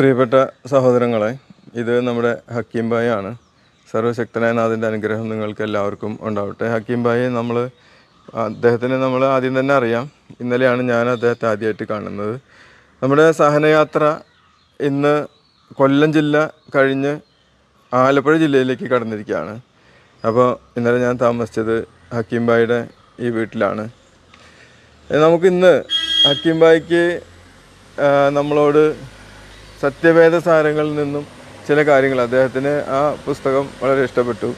പ്രിയപ്പെട്ട സഹോദരങ്ങളെ ഇത് നമ്മുടെ ഹക്കീം ബായി ആണ് സർവശക്തനായ നാഥന്റെ അനുഗ്രഹം നിങ്ങൾക്ക് എല്ലാവർക്കും ഉണ്ടാവട്ടെ. ഹക്കീം ബായി നമ്മൾ അദ്ദേഹത്തിനെ നമ്മൾ ആദ്യം തന്നെ അറിയാം. ഇന്നലെയാണ് ഞാൻ അദ്ദേഹത്തെ ആദ്യമായിട്ട് കാണുന്നത്. നമ്മുടെ സഹനയാത്ര ഇന്ന് കൊല്ലം ജില്ല കഴിഞ്ഞ് ആലപ്പുഴ ജില്ലയിലേക്ക് കടന്നിരിക്കുകയാണ്. അപ്പോൾ ഇന്നലെ ഞാൻ താമസിച്ചത് ഹക്കീം ഭായിയുടെ ഈ വീട്ടിലാണ്. നമുക്കിന്ന് ഹക്കീം ബായിക്ക് നമ്മളോട് സത്യവേദ സാരങ്ങളിൽ നിന്നും ചില കാര്യങ്ങൾ അദ്ദേഹത്തിന് ആ പുസ്തകം വളരെ ഇഷ്ടപ്പെട്ടു.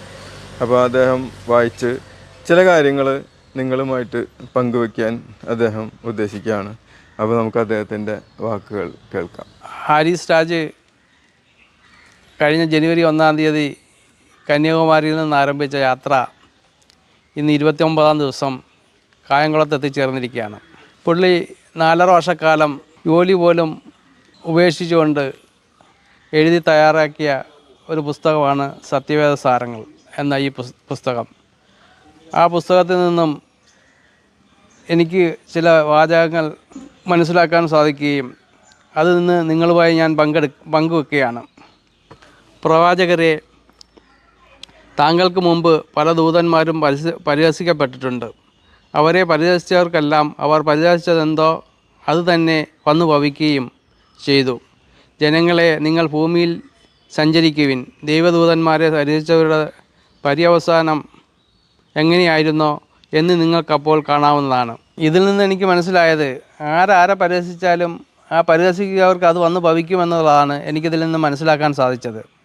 അപ്പോൾ അദ്ദേഹം വായിച്ച് ചില കാര്യങ്ങൾ നിങ്ങളുമായിട്ട് പങ്കുവയ്ക്കാൻ അദ്ദേഹം ഉദ്ദേശിക്കുകയാണ്. അപ്പോൾ നമുക്ക് അദ്ദേഹത്തിന്റെ വാക്കുകൾ കേൾക്കാം. ഹാരിസ് രാജ് കഴിഞ്ഞ ജനുവരി ഒന്നാം തീയതി കന്യാകുമാരിയിൽ നിന്ന് ആരംഭിച്ച യാത്ര ഇന്ന് ഇരുപത്തി ഒമ്പതാം ദിവസം കായംകുളത്ത് എത്തിച്ചേർന്നിരിക്കുകയാണ്. പുള്ളി നാലര വർഷക്കാലം ജോലി പോലും ഉപേക്ഷിച്ചുകൊണ്ട് എഴുതി തയ്യാറാക്കിയ ഒരു പുസ്തകമാണ് സത്യവേദ സാരങ്ങൾ എന്ന ഈ പുസ്തകം. ആ പുസ്തകത്തിൽ നിന്നും എനിക്ക് ചില വാചകങ്ങൾ മനസ്സിലാക്കാൻ സാധിക്കുകയും അതിൽ നിന്ന് നിങ്ങളുമായി ഞാൻ പങ്കെടു പങ്കുവെക്കുകയാണ്. പ്രവാചകരെ താങ്കൾക്ക് മുമ്പ് പല ദൂതന്മാരും പരിഹ പരിഹസിക്കപ്പെട്ടിട്ടുണ്ട്. അവരെ പരിഹസിച്ചവർക്കെല്ലാം അവർ പരിഹസിച്ചതെന്തോ അത് തന്നെ വന്നു ഭവിക്കുകയും ചെയ്തു. ജനങ്ങളെ നിങ്ങൾ ഭൂമിയിൽ സഞ്ചരിക്കുവിൻ. ദൈവദൂതന്മാരെ ധരിച്ചവരുടെ പര്യവസാനം എങ്ങനെയായിരുന്നോ എന്ന് നിങ്ങൾക്കപ്പോൾ കാണാവുന്നതാണ്. ഇതിൽ നിന്ന് എനിക്ക് മനസ്സിലായത് ആരാരെ പരിഹസിച്ചാലും ആ പരിഹസിക്കുന്നവർക്ക് അത് വന്ന് ഭവിക്കുമെന്നുള്ളതാണ് എനിക്കിതിൽ നിന്ന് മനസ്സിലാക്കാൻ സാധിച്ചത്.